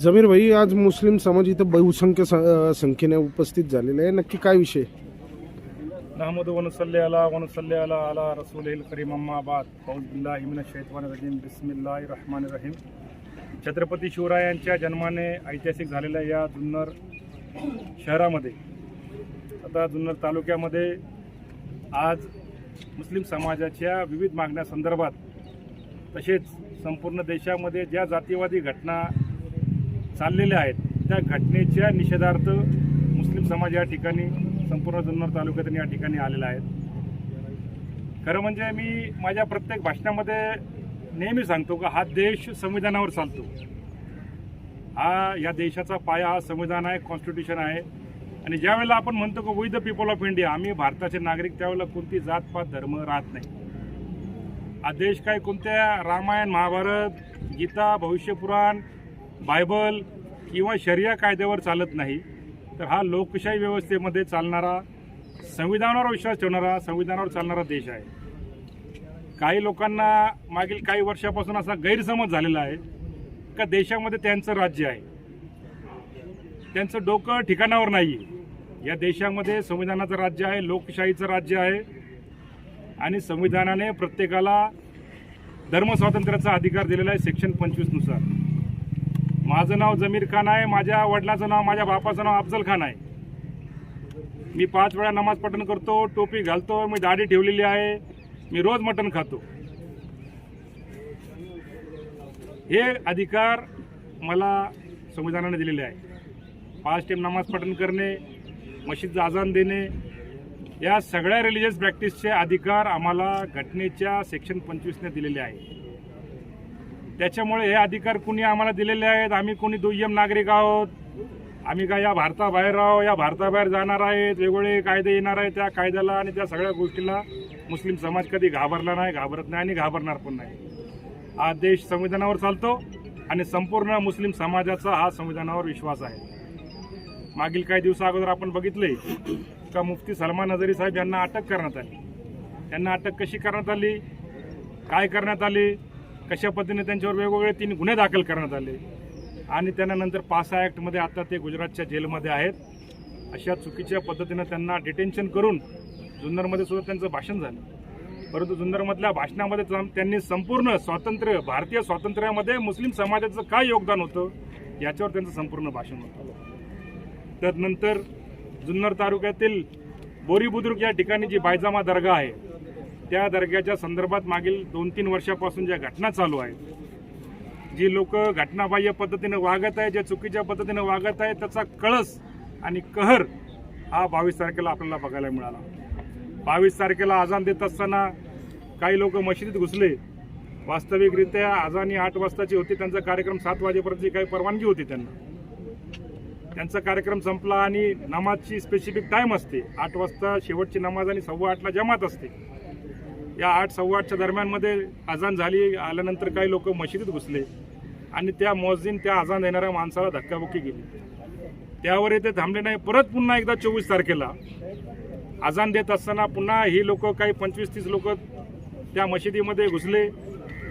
जमीर भाई आज मुस्लिम समाज इथं बहुसंख्य संख्येने उपस्थित झालेले आहे. नक्की काय विषय? नहमद वनसल्ली अला वनसल्ली अला अला रसूल करीम अम्माबाद फौजबिल्लाह मिन शैतवान रजीम. बिस्मिल्लाह रहमान रहीम. छत्रपती शिवरायांच्या जन्माने ऐतिहासिक झालेल्या या जुन्नर शहरामध्ये. आता जुन्नर तालुक्यामध्ये आज मुस्लिम समाजाच्या विविध मागण्यासंदर्भात तसेच संपूर्ण देशामध्ये ज्या जातीवादी घटना चाललेल्या आहेत त्या घटनेच्या निषेधार्थ मुस्लिम समाज या ठिकाणी संपूर्ण जुन्नर तालुक्यातून या ठिकाणी आलेला आहे खरं म्हणजे मी माझ्या प्रत्येक भाषणामध्ये नेहमी सांगतो का हा देश संविधानावर चालतो. हा या देशाचा पाया हा संविधान आहे कॉन्स्टिट्यूशन आहे. आणि ज्या वेळेला आपण म्हणतो की we the people of India आम्ही भारताचे नागरिक त्यावेळेला कोणती जातपात धर्म राहत नाही. हा देश काय कोणत्या रामायण महाभारत गीता भविष्यपुराण बायबल किंवा शर्या कायद्यावर चालत नाही तर हा लोकशाही व्यवस्थेमध्ये चालणारा संविधानावर विश्वास ठेवणारा संविधानावर चालणारा देश आहे. काही लोकांना मागील काही वर्षापासून असा गैरसमज झालेला आहे. का देशामध्ये त्यांचं राज्य आहे. त्यांचं डोकं ठिकाणावर नाही आहे या देशामध्ये संविधानाचं राज्य आहे लोकशाहीचं राज्य आहे. आणि संविधानाने प्रत्येकाला धर्मस्वातंत्र्याचा अधिकार दिलेला आहे सेक्शन पंचवीसनुसार माझं नाव जमीर खान आहे माझ्या वडिलाचं नाव माझ्या बापाचं नाव अफजल खान आहे. मी पाच वेळा नमाज पठण करतो टोपी घालतो मी दाढी ठेवलेली आहे मी रोज मटण खातो. हे अधिकार मला संविधानाने दिलेले आहे. पाच टेम नमाज पठण करणे मशीदचं आजान देणे या सगळ्या रिलिजियस प्रॅक्टिसचे अधिकार आम्हाला घटनेच्या सेक्शन पंचवीसने दिलेले आहे. त्याच्यामुळे हे अधिकार कुणी आम्हाला दिलेले आहेत? आम्ही कोणी दुय्यम नागरिक आहोत? आम्ही काय या भारताबाहेर आहो या भारताबाहेर जाणार आहेत? वेगवेगळे कायदे येणार आहेत त्या कायद्याला आणि त्या सगळ्या गोष्टीला मुस्लिम समाज कधी घाबरला नाही घाबरत नाही आणि घाबरणार पण नाही. हा देश संविधानावर चालतो आणि संपूर्ण मुस्लिम समाजाचा हा संविधानावर विश्वास आहे. मागील काही दिवसा अगोदर आपण बघितले का मुफ्ती सलमान नजरी साहेब यांना अटक करण्यात आली. त्यांना अटक कशी करण्यात आली? काय करण्यात आली? कशा पद्धतीने त्यांच्यावर वेगवेगळे तीन गुन्हे दाखल करण्यात आले? आणि त्यांना नंतर पासा ॲक्टमध्ये आता ते गुजरातच्या जेलमध्ये आहेत. अशा चुकीच्या पद्धतीनं त्यांना डिटेन्शन करून जुन्नरमध्ये सुद्धा त्यांचं भाषण झालं. परंतु जुन्नरमधल्या भाषणामध्ये त्यांनी संपूर्ण स्वातंत्र्य भारतीय स्वातंत्र्यामध्ये मुस्लिम समाजाचं काय योगदान होतं याच्यावर त्यांचं संपूर्ण भाषण होतं. त्यानंतर जुन्नर तालुक्यातील बोरी बुद्रुक या ठिकाणी जी बायजामा दर्गा आहे त्या दर्ग्याच्या संदर्भात मागील दोन तीन वर्षापासून ज्या घटना चालू आहेत जी लोक घटनाबाह्य पद्धतीने वागत आहे ज्या चुकीच्या पद्धतीने वागत आहे त्याचा कळस आणि कहर हा बावीस तारखेला आपल्याला बघायला मिळाला. बावीस तारखेला आजान देत असताना काही लोक मशिदीत घुसले. वास्तविकरित्या आजानी आठ वाजताची होती. त्यांचा कार्यक्रम सात वाजेपर्यंतची काही परवानगी होती त्यांना. त्यांचा कार्यक्रम संपला आणि नमाजची स्पेसिफिक टाईम असते. आठ वाजता शेवटची नमाज आणि सव्वा आठला जमात असते. या आठ सव्वा आठच्या दरम्यानमध्ये अजान झाली. आल्यानंतर काही लोक मशिदीत घुसले. आणि त्या मॉजिन त्या अजान देणाऱ्या माणसाला धक्काबुक्की केली. त्यावर ते थांबले नाही. परत पुन्हा एकदा चोवीस तारखेला अजान देत असताना पुन्हा ही लोक काही पंचवीस तीस लोक त्या मशिदीमध्ये घुसले.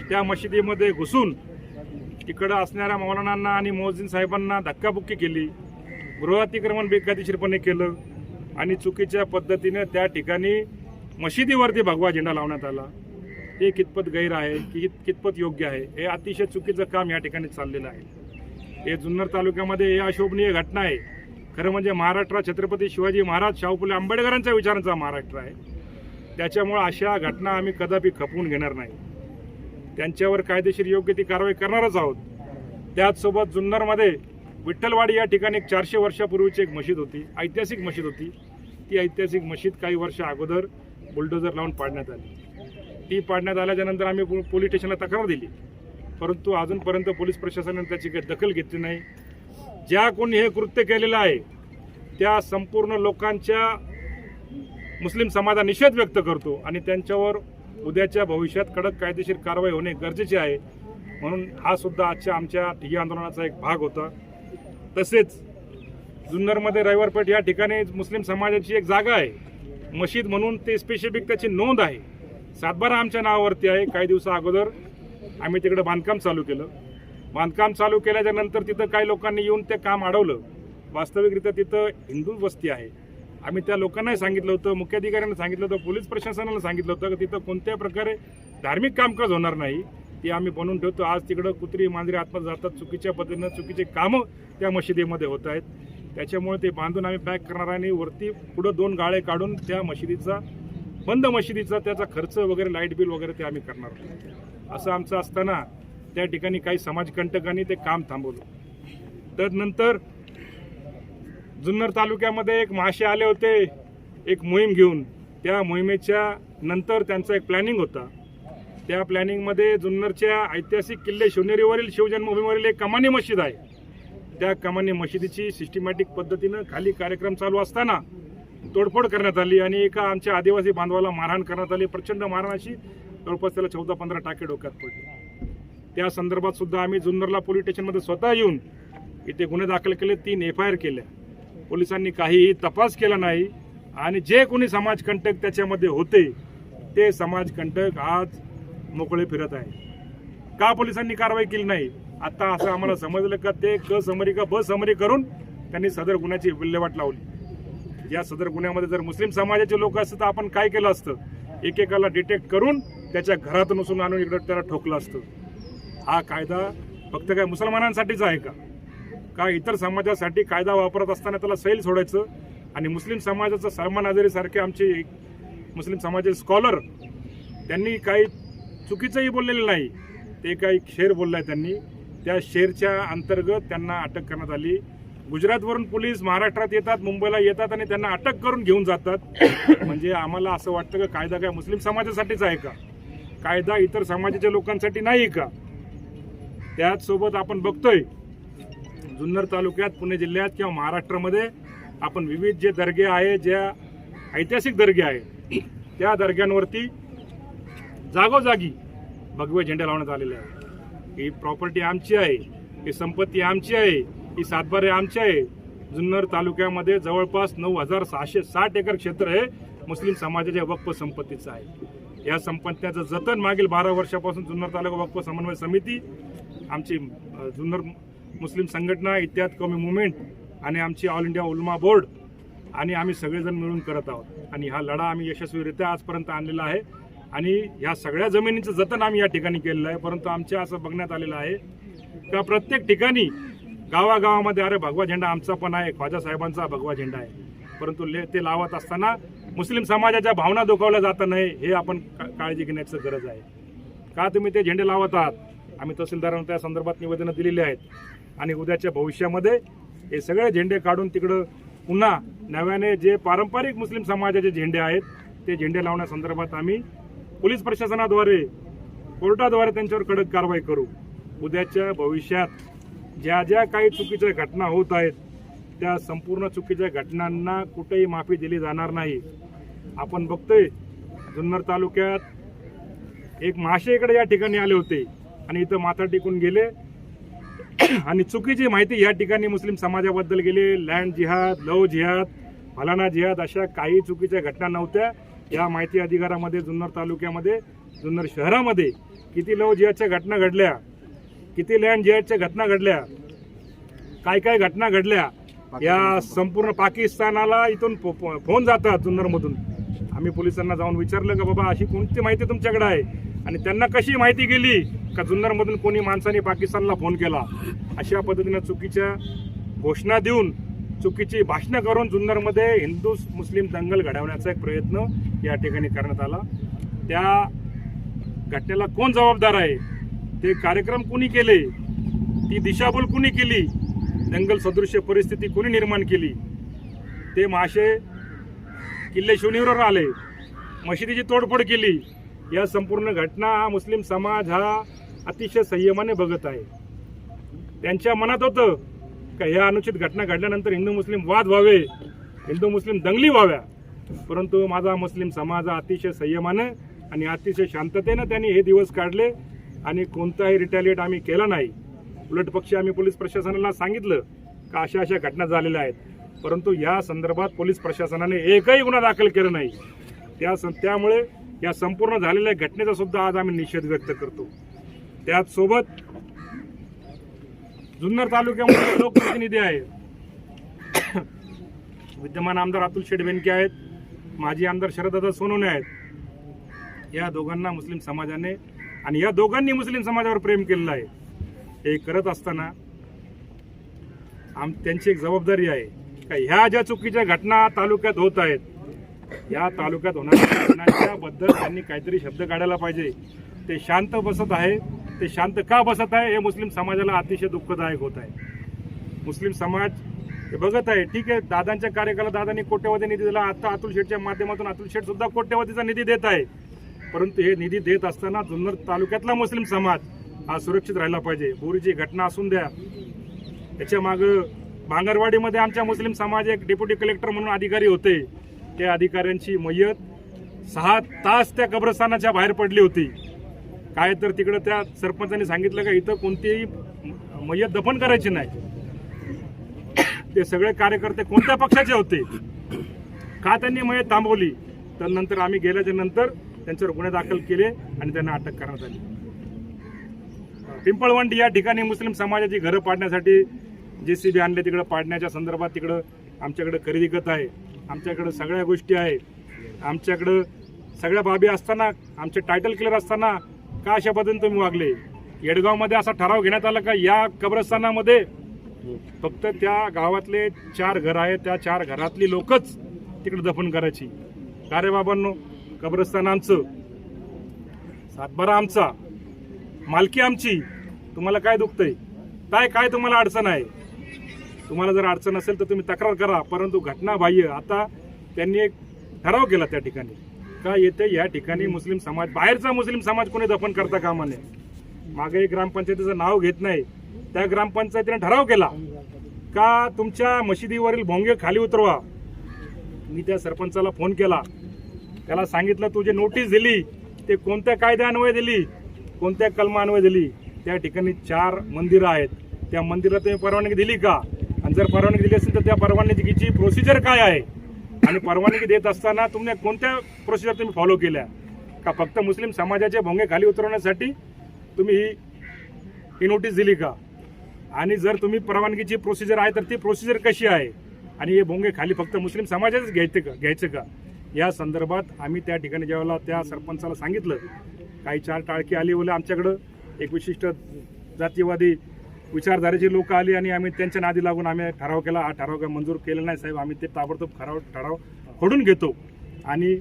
त्या मशिदीमध्ये घुसून तिकडं असणाऱ्या मौलानांना आणि मोहजिन साहेबांना धक्काबुक्की केली. गृहातिक्रमण बेकायदेशीरपणे केलं आणि चुकीच्या पद्धतीने त्या ठिकाणी मशिदीवरती भगवा झेंडा लावण्यात आला. हे कितपत गैर आहे? की कितपत योग्य आहे? हे अतिशय चुकीचं काम या ठिकाणी चाललेलं आहे. हे जुन्नर तालुक्यामध्ये हे अशोभनीय घटना आहे. खरं म्हणजे महाराष्ट्र छत्रपती शिवाजी महाराज शाहू फुले आंबेडकरांच्या विचारांचा महाराष्ट्र आहे. त्याच्यामुळे अशा घटना आम्ही कदापि खपवून घेणार नाही. त्यांच्यावर कायदेशीर योग्य ती कारवाई करणारच आहोत. त्याचसोबत जुन्नरमध्ये विठ्ठलवाडी या ठिकाणी एक चारशे वर्षापूर्वीची एक मशीद होती ऐतिहासिक मशीद होती. ती ऐतिहासिक मशीद काही वर्ष अगोदर बुलडोजर लावून पाडण्यात आली. ती पाडण्यात आल्याच्यानंतर आम्ही पोलीस स्टेशनला तक्रार दिली. परंतु अजूनपर्यंत पोलीस प्रशासनाने त्याची काही दखल घेतली नाही. ज्या कोणी हे कृत्य केलेलं आहे त्या संपूर्ण लोकांच्या मुस्लिम समाजा निषेध व्यक्त करतो आणि त्यांच्यावर उद्याच्या भविष्यात कडक कायदेशीर कारवाई होणे गरजेचे आहे. म्हणून हा सुद्धा आजच्या आमच्या ठिय्या आंदोलनाचा एक भाग होता. तसेच जुन्नरमध्ये रविवारपेठ या ठिकाणी मुस्लिम समाजाची एक जागा आहे. मशीद म्हणून ते स्पेसिफिक त्याची नोंद आहे. सातबारा आमच्या नावावरती आहे. काही दिवसा अगोदर आम्ही तिकडे बांधकाम चालू केलं. बांधकाम चालू केल्याच्यानंतर तिथं काही लोकांनी येऊन ते काम अडवलं. वास्तविकरित्या तिथं हिंदू वस्ती आहे. आम्ही त्या लोकांनाही सांगितलं होतं मुख्याधिकाऱ्यांना सांगितलं होतं पोलीस प्रशासनाला सांगितलं होतं की तिथं कोणत्या प्रकारे धार्मिक कामकाज होणार नाही ती आम्ही बनवून ठेवतो. आज तिकडं कुत्री मांजरी आतमध्ये जातात चुकीच्या पद्धतीनं चुकीचे कामं त्या मशिदीमध्ये होत आहेत. त्याच्यामुळे ते बांधून आम्ही पॅक करणार आहे आणि वरती पुढं दोन गाळे काढून त्या मशिदीचा बंद मशिदीचा त्याचा खर्च वगैरे लाइट बिल वगैरे ते आम्ही करणार आहोत. असं आमचं असताना त्या ठिकाणी काही समाजकंटकांनी ते काम थांबवलं. तर नंतर जुन्नर तालुक्यामध्ये एक मासे आले होते एक मोहीम घेऊन. त्या मोहिमेच्या नंतर त्यांचा एक प्लॅनिंग होता. त्या प्लॅनिंगमध्ये जुन्नरच्या ऐतिहासिक किल्ले शिवनेरीवरील शिवजन्मभूमीवरील एक कमानी मशीद आहे. त्या कमानी मशिदीची सिस्टमॅटिक पद्धतीनं खाली कार्यक्रम चालू असताना तोडफोड करण्यात आली आणि एका आमच्या आदिवासी बांधवाला मारहाण करण्यात आली. प्रचंड मारहाणाशी जवळपास त्याला चौदा पंधरा टाके डोक्यात पडले. त्या संदर्भात सुद्धा आम्ही जुन्नरला पोलीस स्टेशनमध्ये स्वतः येऊन इथे गुन्हे दाखल केले तीन एफ आय आर केल्या. पोलिसांनी काहीही तपास केला नाही आणि जे कोणी समाजकंटक त्याच्यामध्ये होते ते समाजकंटक आज मोकळे फिरत आहे. का पोलिसांनी कारवाई केली नाही? आता असं आम्हाला समजलं का ते क समरी का ब समरी करून त्यांनी सदर गुन्ह्याची विल्हेवाट लावली. या सदर गुन्ह्यामध्ये जर मुस्लिम समाजाचे लोक असतं तर आपण काय केलं असतं? एकेकाला डिटेक्ट करून त्याच्या घरातून नसून आणून इकडं त्याला ठोकलं असतं. हा कायदा फक्त काय मुसलमानांसाठीच आहे का? का इतर समाजासाठी कायदा वापरत असताना त्याला सैल सोडायचं? आणि मुस्लिम समाजाचं सलमान आजारीसारखे आमचे एक मुस्लिम समाजाचे स्कॉलर त्यांनी काही चुकीचंही बोललेलं नाही. ते काही शेर बोललाय त्यांनी. त्या शेरच्या अंतर्गत त्यांना अटक करण्यात आली. गुजरातवरून पोलीस महाराष्ट्रात येतात मुंबईला येतात आणि त्यांना अटक करून घेऊन जातात. म्हणजे आम्हाला असं वाटतं का कायदा काय मुस्लिम समाजासाठीच आहे का? कायदा इतर समाजाच्या लोकांसाठी नाही का? त्याचसोबत आपण बघतोय जुन्नर तालुक्यात पुणे जिल्ह्यात किंवा महाराष्ट्रामध्ये आपण विविध जे दर्गे आहे ज्या ऐतिहासिक दर्गे आहे त्या दर्ग्यांवरती जागोजागी भगवे झेंडे लावण्यात आलेले आहे ही प्रॉपर्टी आमची आहे ही संपत्ती आमची आहे ही सातबारे आमची आहे. जुन्नर तालुक्यामध्ये जवळपास नऊ हजार सहाशे साठ एकर क्षेत्र हे मुस्लिम समाजाच्या वक्फ संपत्तीचं आहे. या संपत्तीचं जतन मागील बारा वर्षापासून जुन्नर तालुका वक्फ समन्वय समिती आमची जुन्नर मुस्लिम संघटना इत्याद कमी मुवमेंट आणि आमची ऑल इंडिया उलमा बोर्ड आणि आम्ही सगळेजण मिळून करत आहोत. आणि हा लढा आम्ही यशस्वीरित्या आजपर्यंत आणलेला आहे. आणि ह्या सगळ्या जमिनीचं जतन आम्ही या ठिकाणी केलेलं आहे. परंतु आमच्या असं बघण्यात आलेलं आहे का प्रत्येक ठिकाणी गावागावामध्ये अरे भगवा झेंडा आमचा पण आहे ख्वाजा साहेबांचा भगवा झेंडा आहे. परंतु ले ते लावत असताना मुस्लिम समाजाच्या भावना दुखावल्या जात नाही हे आपण का- काळजी घेण्याची गरज आहे. का तुम्ही ते झेंडे लावत आहात? आम्ही तहसीलदारांना त्या संदर्भात निवेदनं दिलेली आहेत. आणि उद्याच्या भविष्यामध्ये हे सगळे झेंडे काढून तिकडं पुन्हा नव्याने जे पारंपरिक मुस्लिम समाजाचे झेंडे आहेत ते झेंडे लावण्यासंदर्भात आम्ही पोलीस प्रशासनाद्वारे कोर्टाद्वारे त्यांच्यावर कडक कारवाई करू. उद्याच्या भविष्यात ज्या ज्या काही चुकीच्या घटना होत आहेत त्या संपूर्ण चुकीच्या घटनांना कुठेही माफी दिली जाणार नाही. आपण बघतोय जुन्नर तालुक्यात एक माशे इकडे या ठिकाणी आले होते आणि इथं माथा टेकून गेले. आणि चुकीची माहिती या ठिकाणी मुस्लिम समाजाबद्दल गेली. लँड जिहाद लव जिहाद फलाना जिहाद अशा काही चुकीच्या घटना नव्हत्या. या माहिती अधिकारामध्ये जुन्नर तालुक्यामध्ये जुन्नर शहरामध्ये किती लव जिहादच्या घटना घडल्या? किती लँड जिहादच्या घटना घडल्या? काय काय घटना घडल्या? या संपूर्ण पाकिस्तानाला इथून फोन जातात जुन्नरमधून. आम्ही पोलिसांना जाऊन विचारलं का बाबा अशी कोणती माहिती तुमच्याकडे आहे? आणि त्यांना कशी माहिती गेली? का जुन्नरमधून कोणी माणसाने पाकिस्तानला फोन केला? अशा पद्धतीनं चुकीच्या घोषणा देऊन चुकीची भाषणं करून जुन्नरमध्ये हिंदू मुस्लिम दंगल घडवण्याचा एक प्रयत्न या ठिकाणी करण्यात आला. त्या घटनेला कोण जबाबदार आहे? ते कार्यक्रम कोणी केले? ती दिशाभूल कोणी केली? दंगल सदृश्य परिस्थिती कोणी निर्माण केली? ते माशे किल्ले शिवणीवर आले. मशिदीची तोडफोड केली. या संपूर्ण घटना हा मुस्लिम समाज हा अतिशय संयमाने बघत आहे. त्यांच्या मनात होतं का ह्या अनुचित घटना घडल्यानंतर हिंदू मुस्लिम वाद व्हावे हिंदू मुस्लिम दंगली व्हाव्या. परंतु माझा मुस्लिम समाज हा अतिशय संयमानं आणि अतिशय शांततेनं त्यांनी हे दिवस काढले आणि कोणताही रिटॅलिएट आम्ही केला नाही. उलट पक्षी आम्ही पोलीस प्रशासनाला सांगितलं का अशा अशा घटना झालेल्या आहेत. परंतु या संदर्भात पोलीस प्रशासनाने एकही गुन्हा दाखल केला नाही. त्या सं- त्यामुळे या संपूर्ण झालेल्या घटनेचा सुद्धा आज आम्ही निषेध व्यक्त करतो. त्याचसोबत जुन्नर तालुक्यामध्ये लोकप्रतिनिधी आहेत. विद्यमान आमदार अतुल शेडबेनके आहेत. माजी आमदार शरददादा सोनवणे आहेत. या दोघांना मुस्लिम समाजाने आणि या दोघांनी मुस्लिम समाजावर प्रेम केलेलं आहे. हे करत असताना आम त्यांची एक जबाबदारी आहे का ह्या ज्या चुकीच्या घटना तालुक्यात होत आहेत या तालुक्यात होणाऱ्या घटनांच्याबद्दल त्यांनी काहीतरी शब्द काढायला पाहिजे. ते शांत बसत आहे. ते शांत का बसत आहे हे मुस्लिम समाजाला अतिशय दुःखदायक होत आहे. मुस्लिम समाज हे बघत आहे ठीक आहे दादांच्या कार्यकाला दादांनी कोट्यवधी निधी दिला आता अतुल शेठच्या माध्यमातून अतुल शेठ सुद्धा कोट्यवधीचा निधी देत आहे. परंतु हे निधी देत असताना जुन्नर तालुक्यातला मुस्लिम समाज हा सुरक्षित राहिला पाहिजे. बोरीची घटना असून द्या. त्याच्या मागं भांगरवाडीमध्ये आमच्या मुस्लिम समाज एक डेप्युटी कलेक्टर म्हणून अधिकारी होते. त्या अधिकाऱ्यांची मय्यत सहा तास त्या कब्रस्तानाच्या बाहेर पडली होती. काय तर तिकडं त्या सरपंचांनी सांगितलं का इथं कोणतीही म- दफन करायची नाही. ते सगळे कार्यकर्ते कोणत्या पक्षाचे होते? का त्यांनी मयत थांबवली? तर नंतर आम्ही गेल्याच्यानंतर त्यांच्यावर गुन्हे दाखल केले आणि त्यांना अटक करण्यात आली. पिंपळवंडी या ठिकाणी मुस्लिम समाजाची घरं पाडण्यासाठी जे सी बी आणले तिकडं पाडण्याच्या संदर्भात तिकडं आमच्याकडं खरेदी गत आहे. आमच्याकडं सगळ्या गोष्टी आहे. आमच्याकडं सगळ्या बाबी असताना आमचे टायटल क्लिअर असताना का अशा पद्धतीने तुम्ही वागले? येडगावमध्ये असा ठराव घेण्यात आला का? या कब्रस्तानामध्ये? फक्त त्या गावातले चार घर आहेत त्या चार घरातली लोकच तिकडे दफन करायची. का रे बाबांनो? कब्रस्तान आमचं. सातबारा आमचा. मालकी आमची. तुम्हाला काय दुखतंय? काय काय तुम्हाला अडचण आहे? तुम्हाला जर अडचण असेल तर तुम्ही तक्रार करा. परंतु घटना बाह्य. आता त्यांनी एक ठराव केला त्या ठिकाणी. का येते या ठिकाणी मुस्लिम समाज बाहेरचा मुस्लिम समाज कोणी दफन करता कामा नये. मागे ग्रामपंचायतीचं नाव घेत नाही. त्या ग्रामपंचायतीने ठराव केला का तुमच्या मशिदीवरील भोंगे खाली उतरवा. मी त्या सरपंचाला फोन केला. त्याला सांगितलं तू जे नोटीस दिली. ते कोणत्या कायद्यान्वये दिली? कोणत्या कलमान्वये दिली? त्या ठिकाणी चार मंदिरं आहेत. त्या मंदिरात तुम्ही परवानगी दिली का? आणि जर परवानगी दिली असेल तर त्या परवानगीची प्रोसिजर काय आहे? आणि परवानगी देत असताना तुम्ही कोणत्या प्रोसिजर तुम्ही फॉलो केल्या? का फक्त मुस्लिम समाजाचे भोंगे खाली उतरवण्यासाठी तुम्ही ही ही नोटीस दिली का? आणि जर तुम्ही परवानगीची प्रोसिजर आहे तर ती प्रोसिजर कशी आहे? आणि हे भोंगे खाली फक्त मुस्लिम समाजाचेच घ्यायचे का घ्यायचं का? या संदर्भात आम्ही त्या ठिकाणी ज्यावेळेला त्या सरपंचाला सांगितलं काही चार टाळकी आली बोले आमच्याकडं. एक विशिष्ट जातीवादी विचारधारेची लोक आली आणि आम्ही त्यांच्या नादी लागून आम्ही ठराव केला. हा ठराव काय मंजूर केला नाही साहेब. आम्ही ते ताबडतोब ठराव ठराव फोडून घेतो. आणि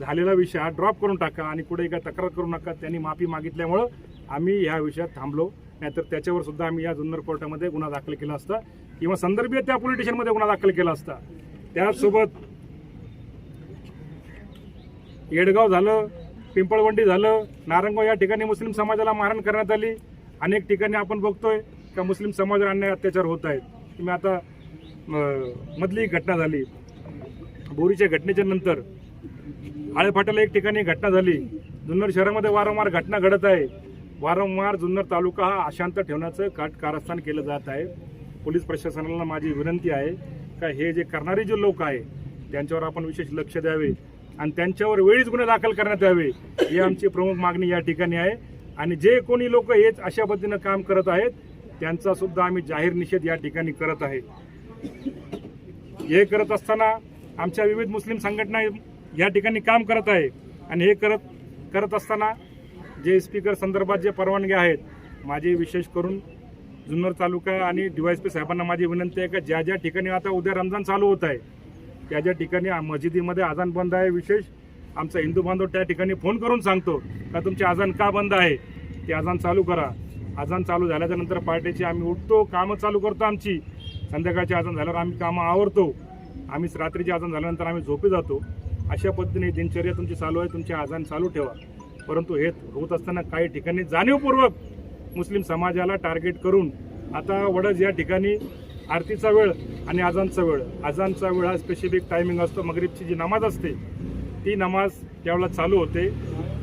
झालेला विषय हा ड्रॉप करून टाका आणि कुठे काय तक्रार करू नका. त्यांनी माफी मागितल्यामुळं आम्ही ह्या विषयात थांबलो. नाहीतर त्याच्यावर सुद्धा आम्ही या जुन्नर कोर्टामध्ये गुन्हा दाखल केला असता किंवा संदर्भीय त्या पोलीस स्टेशनमध्ये गुन्हा दाखल केला असता. त्याचसोबत येडगाव झालं पिंपळवंडी झालं नारंगाव या ठिकाणी मुस्लिम समाजाला मारहाण करण्यात आली. अनेक ठिकाणी आपण बघतोय. का मुस्लिम समाजावर अन्याय अत्याचार होत आहेत? तुम्ही आता मधली एक घटना झाली. बोरीच्या घटनेच्या नंतर आळेफाट्याला एक ठिकाणी घटना झाली. जुन्नर शहरामध्ये वारंवार घटना घडत आहे. वारंवार जुन्नर तालुका हा अशांत ठेवण्याचं काट कारस्थान केलं जात आहे. पोलीस प्रशासनाला माझी विनंती आहे का हे जे करणारे जे लोक आहे त्यांच्यावर आपण विशेष लक्ष द्यावे आणि त्यांच्यावर वेळीच गुन्हे दाखल करण्यात यावे ही आमची प्रमुख मागणी या ठिकाणी आहे. आणि जे कोणी लोक हेच अशा पद्धतीनं काम करत आहेत त्यांचा सुद्धा आम्ही जाहीर निषेध या ठिकाणी करत आहे. हे करत असताना आमच्या विविध मुस्लिम संघटना या ठिकाणी काम करत आहे आणि हे करत करत असताना जे स्पीकर संदर्भात जे परवानग्या आहेत माझी विशेष करून जुन्नर तालुका आणि डीवायसपी साहेबांना माझी विनंती आहे का ज्या ज्या ठिकाणी आता उद्या रमजान चालू होत आहे त्या ज्या ठिकाणी मस्जिदीमध्ये आजान बंद आहे विशेष आमचा हिंदू बांधव त्या ठिकाणी फोन करून सांगतो का तुमचे आजान का बंद आहे ते आजान चालू करा. आजान चालू झाल्याच्यानंतर पार्टीची आम्ही उठतो कामं चालू करतो आमची. संध्याकाळची आजान झाल्यावर आम्ही कामं आवरतो. आम्ही रात्रीची आजान झाल्यानंतर आम्ही झोपी जातो. अशा पद्धतीने दिनचर्या तुमची चालू आहे तुमचे आजान चालू ठेवा. परंतु हे होत असताना काही ठिकाणी जाणीवपूर्वक मुस्लिम समाजाला टार्गेट करून आता वडज या ठिकाणी आरतीचा वेळ आणि आजानचा वेळ. आजानचा वेळ हा स्पेसिफिक टायमिंग असतो. मगरीबची जी नमाज असते ती नमाज त्यावेळेला चालू होते.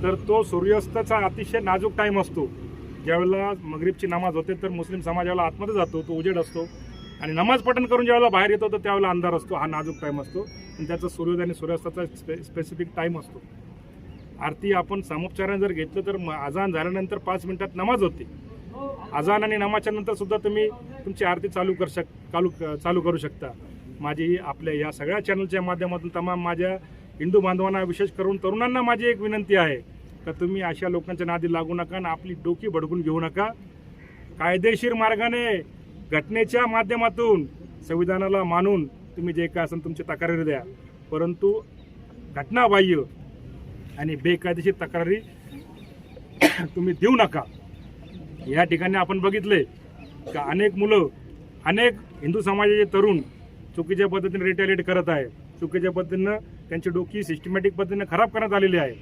तर तो सूर्यास्ताचा अतिशय नाजूक टाईम असतो. ज्यावेळेला मगरीबची नमाज होते तर मुस्लिम समाजाला आतमध्ये जातो तो उजेड असतो. आणि नमाज पठण करून ज्यावेळेला बाहेर येतो तर त्यावेळेला अंधार असतो हा नाजूक टाईम असतो. आणि त्याचा सूर्योदय आणि सूर्यास्ताचा स्पे स्पेसिफिक टाईम असतो. आरती आपण सामोपचाराने जर घेतलं तर म- अजान झाल्यानंतर पाच मिनिटात नमाज होते. अजान आणि नमाजच्या नंतर सुद्धा तुम्ही तुमची आरती चालू कर शक चालू चालू करू शकता. माझी आपल्या या सगळ्या चॅनलच्या माध्यमातून तमाम माझ्या हिंदू बांधवांना विशेष करून तरुणांना माझी एक विनंती आहे. तर तुम्ही अशा लोकांच्या नादी लागू नका आणि आपली डोकी भडकून घेऊ नका. कायदेशीर मार्गाने घटनेच्या माध्यमातून संविधानाला मानून तुम्ही जे काय असेल तुमची तक्रारी द्या. परंतु घटनाबाह्य आणि बेकायदेशीर तक्रारी तुम्ही देऊ नका. या ठिकाणी आपण बघितले का अनेक मुलं अनेक हिंदू समाजाचे तरुण चुकीच्या पद्धतीने रिटॅलिएट करत आहे चुकीच्या पद्धतीनं त्यांची डोकी सिस्टमॅटिक पद्धतीने खराब करण्यात आलेली आहे.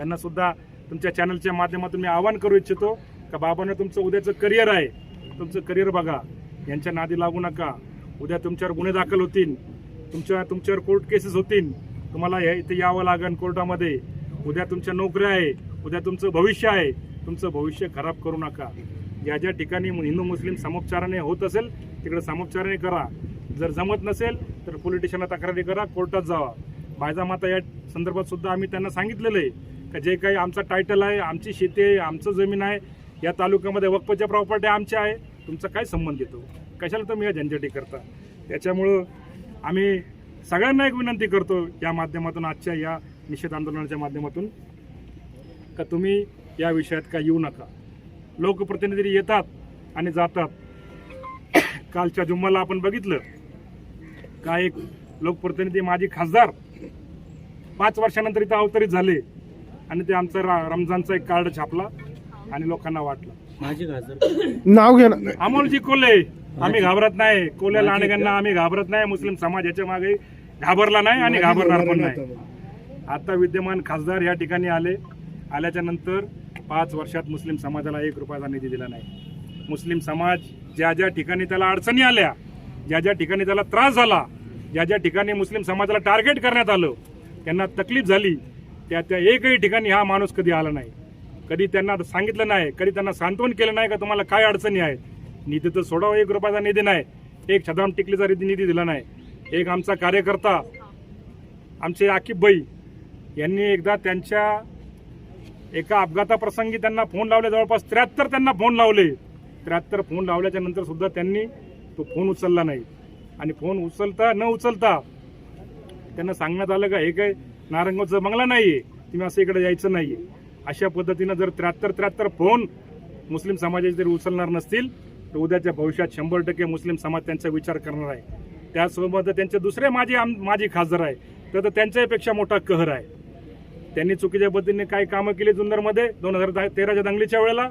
त्यांना सुद्धा तुमच्या चॅनलच्या माध्यमातून मी आवाहन करू इच्छितो का बाबांना तुमचं उद्याचं करिअर आहे. तुमचं करिअर बघा. यांच्या नादी लागू नका. उद्या तुमच्यावर गुन्हे दाखल होतील. तुमच्या तुमच्यावर कोर्ट केसेस होतील. तुम्हाला या- इथे यावं लागेल कोर्टामध्ये. उद्या तुमच्या नोकऱ्या आहे. उद्या तुमचं भविष्य आहे. तुमचं भविष्य खराब करू नका. ज्या ज्या ठिकाणी हिंदू मुस्लिम समोपचाराने होत असेल तिकडे समोपचाराने करा. जर जमत नसेल तर पोलिटिशियनला तक्रारी करा. कोर्टात जावा. बायजा माता या संदर्भात सुद्धा आम्ही त्यांना सांगितलेलं आहे. का जे काही आमचा टायटल आहे आमची शेती आहे आमचं जमीन आहे या तालुक्यामध्ये वक्फच्या प्रॉपर्टी आमच्या आहे. तुमचा काय संबंध येतो? कशाला तुम्ही या झंझटी करता? त्याच्यामुळं आम्ही सगळ्यांना एक विनंती करतो या माध्यमातून आजच्या या निषेध आंदोलनाच्या माध्यमातून का तुम्ही या विषयात काय येऊ नका. लोकप्रतिनिधी येतात आणि जातात. कालच्या जुम्माला आपण बघितलं का एक लोकप्रतिनिधी माजी खासदार पाच वर्षानंतर इथं अवतरित झाले. आणि ते आमचं रा- रमजानचं एक कार्ड छापला आणि लोकांना वाटलं. माझी खासदार नाव घ्या ना. अमोलजी कोल्हे. आम्ही घाबरत नाही. कोल्हे लांडग्यांना आम्ही घाबरत नाही. मुस्लिम समाज याच्या मागे घाबरला नाही आणि घाबरणार पण नाही. आता विद्यमान खासदार या ठिकाणी आले. आल्याच्यानंतर पाच वर्षात मुस्लिम समाजाला एक रुपयाचा निधी दिला नाही. मुस्लिम समाज ज्या ज्या ठिकाणी त्याला अडचणी आल्या ज्या ज्या ठिकाणी त्याला त्रास झाला ज्या ज्या ठिकाणी मुस्लिम समाजाला टार्गेट करण्यात आलं त्यांना तकलीफ झाली त्या त्या एकही ठिकाणी हा माणूस कधी आला नाही. कधी त्यांना सांगितलं नाही कधी त्यांना सांत्वन केलं नाही का तुम्हाला काय अडचणी आहेत? निधी तर सोडावं एक रुपयाचा निधी नाही. एक छदाम टिकलीचा निधी दिला नाही. एक आमचा कार्यकर्ता आमचे आकिब बाई यांनी एकदा त्यांच्या एका अपघाताप्रसंगी त्यांना फोन लावले. जवळपास त्र्याहत्तर त्यांना फोन लावले. त्र्याहत्तर फोन लावल्याच्या नंतर सुद्धा त्यांनी तो फोन उचलला नाही. आणि फोन उचलता न उचलता त्यांना सांगण्यात आलं का हे काय नारंगावचा बंगला नाहीये. तुम्ही असं इकडे यायचं नाहीये. अशा पद्धतीनं जर त्र्याहत्तर त्र्याहत्तर फोन मुस्लिम समाजाचे जर उचलणार नसतील तर उद्याच्या भविष्यात शंभर टक्के मुस्लिम समाज त्यांचा विचार करणार आहे. त्यासोबत त्यांचे दुसरे माझे आम माझी खासदार आहे. तर त्यांच्यापेक्षा मोठा कहर आहे. त्यांनी चुकीच्या पद्धतीने काही कामं केली जुन्नरमध्ये दोन हजार तेराच्या दंगलीच्या वेळेला.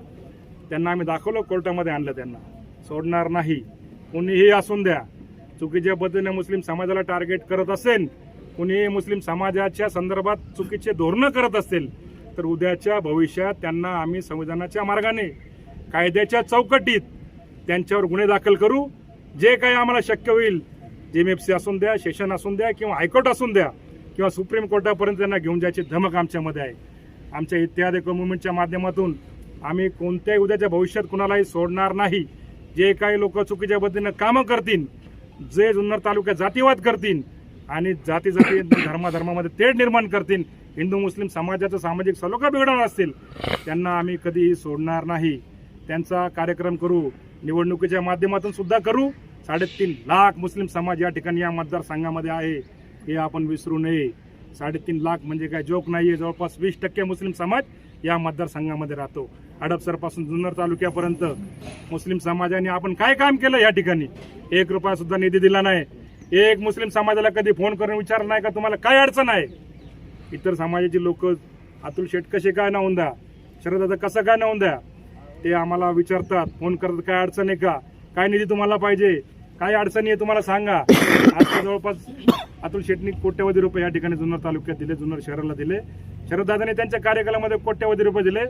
त्यांना आम्ही दाखवलं कोर्टामध्ये आणलं त्यांना. सोडणार नाही. कोणीही असून द्या. चुकीच्या पद्धतीने मुस्लिम समाजाला टार्गेट करत असेल कुणीही मुस्लिम समाजाच्या संदर्भात चुकीचे धोरणं करत असेल तर उद्याच्या भविष्यात त्यांना आम्ही संविधानाच्या मार्गाने कायद्याच्या चौकटीत त्यांच्यावर गुन्हे दाखल करू. जे काही आम्हाला शक्य होईल जे बी एफ सी असून द्या सेशन असून द्या किंवा हायकोर्ट असून द्या किंवा सुप्रीम कोर्टापर्यंत त्यांना घेऊन जायची धमक आमच्यामध्ये आहे. आमच्या इत्यादी एको मुवमेंटच्या माध्यमातून आम्ही कोणत्याही उद्याच्या भविष्यात कुणालाही सोडणार नाही. जे काही लोक चुकीच्या पद्धतीनं कामं करतील जे जुन्नर तालुक्यात जातीवाद करतील आणि जाती जाती धर्माधर्मामध्ये तेढ निर्माण करतील. हिंदू मुस्लिम समाजाचा सामाजिक सलोखा बिघडणार असतील. त्यांना आम्ही कधीही सोडणार नाही. त्यांचा कार्यक्रम करू. निवडणुकीच्या माध्यमातून सुद्धा करू. साडेतीन लाख मुस्लिम समाज या ठिकाणी या मतदारसंघामध्ये आहे. हे आपण विसरू नये. साडेतीन लाख म्हणजे काय जोक नाही आहे जवळपास वीस टक्के मुस्लिम समाज या मतदारसंघामध्ये राहतो. हडपसरपासून जुन्नर तालुक्यापर्यंत मुस्लिम समाजाने आपण काय काम केलं या ठिकाणी? एक रुपयासुद्धा निधी दिला नाही. एक मुस्लिम समाजाला कधी फोन करून विचारलं नाही का तुम्हाला काय अडचण आहे? इतर समाजाची लोक अतुल शेठ कसे काय नावून द्या? शरदादा कसं काय नावून द्या? ते आम्हाला विचारतात. फोन करतात काय अडचण आहे का? काय निधी तुम्हाला पाहिजे? काय अडचणी आहे तुम्हाला सांगा. आता जवळपास अतुल शेटनी कोट्यवधी रुपये या ठिकाणी जुन्नर तालुक्यात दिले जुन्नर शहराला दिले. शरददादाने त्यांच्या कार्यकालामध्ये कोट्यवधी रुपये दिले.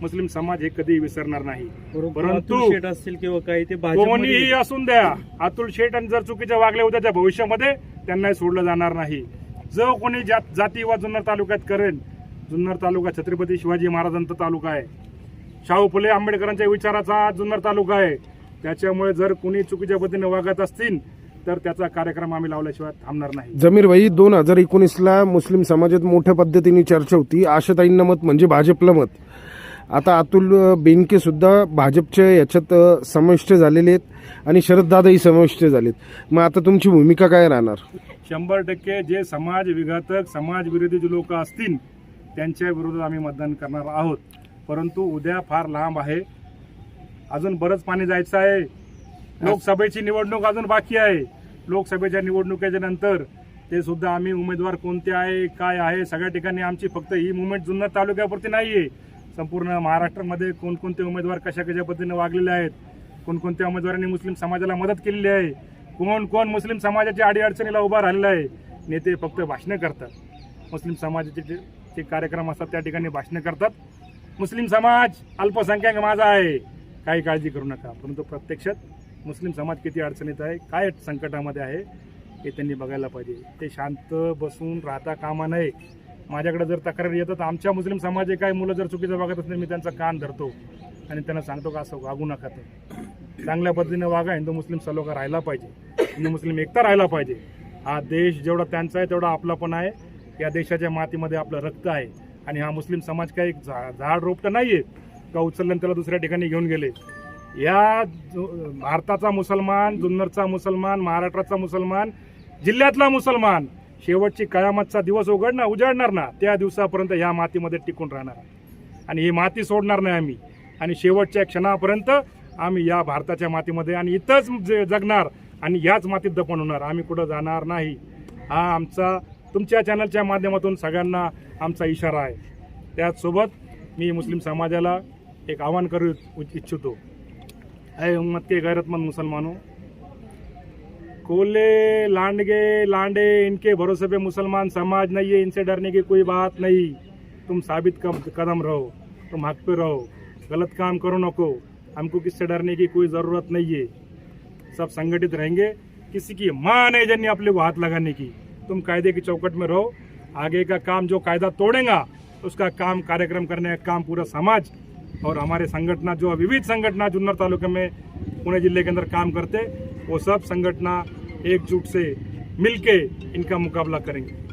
मुस्लिम समाज हे कधी विसरणार नाही. परंतु शेठ असतील किंवा काही ते कोणीही असून द्या. अतुल शेठ आणि जर चुकीच्या वागले उद्याच्या भविष्यामध्ये त्यांनाही सोडलं जाणार नाही. जो कोणी जात जातीवाद जुन्नर तालुक्यात करेल जुन्नर तालुका छत्रपती शिवाजी महाराजांचा तालुका आहे. शाहू फुले आंबेडकरांच्या विचाराचा जुन्नर तालुका आहे. त्याच्यामुळे जर कुणी चुकीच्या पद्धतीने वागत असतील तर त्याचा कार्यक्रम आम्ही लावल्याशिवाय थांबणार नाही. जमीर भाई दोन हजार एकोणीसला मुस्लिम समाजात मोठ्या पद्धतीने चर्चा होती. आशाताईंना मत म्हणजे भाजपला मत. आता अतुल बेनकेसुद्धा भाजपच्या याच्यात समाविष्ट झालेले आहेत आणि शरददादाही समाविष्ट झालेत. मग आता तुमची भूमिका काय राहणार? शंभर टक्के जे समाज विघातक समाजविरोधी जे लोक असतील त्यांच्या विरोधात आम्ही मतदान करणार आहोत. परंतु उद्या फार लांब आहे. अजून बरंच पाणी जायचं आहे. लोकसभेची निवडणूक अजून बाकी आहे. लोकसभेच्या निवडणुकीच्या नंतर ते सुद्धा आम्ही उमेदवार कोणते आहे काय आहे सगळ्या ठिकाणी आमची फक्त ही मुवमेंट जुन्नर तालुक्यापुरती नाही आहे संपूर्ण महाराष्ट्रामध्ये कोणकोणते उमेदवार कशा कशा पद्धतीने वागलेले आहेत? कोणकोणत्या उमेदवारांनी मुस्लिम समाजाला मदत केलेली आहे? कोण कोण मुस्लिम समाजाच्या अडीअडचणीला उभा राहिलेला आहे? नेते फक्त भाषणं करतात. मुस्लिम समाजाचे जे जे कार्यक्रम असतात त्या ठिकाणी भाषणं करतात. मुस्लिम समाज अल्पसंख्याक माझा आहे. काही काळजी करू नका. परंतु प्रत्यक्षात मुस्लिम समाज किती अडचणीत आहे काय संकटामध्ये आहे हे त्यांनी बघायला पाहिजे. ते शांत बसून राहता कामा नये. माझ्याकडे जर तक्रारी येतात आमच्या मुस्लिम समाज एक मुलं जर चुकीचं वागत असतील मी त्यांचा कान धरतो. आणि त्यांना सांगतो का असं वागू नका तर. चांगल्या पद्धतीने वागा हिंदू मुस्लिम सलोखा राहिला पाहिजे. हिंदू मुस्लिम एकता राहिला पाहिजे. हा देश जेवढा त्यांचा आहे तेवढा आपला पण आहे. या देशाच्या मातीमध्ये आपलं रक्त आहे. आणि हा मुस्लिम समाज काही एक झा झाड रोपटं नाही आहे का उचललं त्याला दुसऱ्या ठिकाणी घेऊन गेले. या भारताचा मुसलमान जुन्नरचा मुसलमान महाराष्ट्राचा मुसलमान जिल्ह्यातला मुसलमान शेवटची कयामतचा दिवस उघडणार उजाडणार ना त्या दिवसापर्यंत ह्या मातीमध्ये टिकून राहणार. आणि ही माती सोडणार नाही आम्ही. आणि शेवटच्या क्षणापर्यंत आम्ही या भारताच्या मातीमध्ये आणि इथंच जगणार आणि याच मातीत दफन होणार. आम्ही कुठं जाणार नाही. हा आमचा तुमच्या चॅनलच्या माध्यमातून सगळ्यांना आमचा इशारा आहे. त्याचसोबत मी मुस्लिम समाजाला एक आवाहन करू इच्छितो. अय उम्मत के गैरतमंद मुसलमानो कोले, लांडगे, लांडे, इनके भरोसे पे मुसलमान समाज नहीं है, इनसे डरने की कोई बात नहीं। तुम साबित कदम रहो, तुम हक पे रहो, गलत काम करो नको हमको किससे डरने की कोई ज़रूरत नहीं है। सब संगठित रहेंगे, किसी की माँ नहीं जनी अपने को हाथ लगाने की। तुम कायदे की चौकट में रहो, आगे का काम जो कायदा तोड़ेगा, उसका काम कार्यक्रम करने का काम पूरा समाज और हमारे संगठना जो विविध संगठना जुन्नर तालुके में पुणे जिले के अंदर काम करते वो सब संगठना एकजुट से मिलके इनका मुकाबला करेंगे।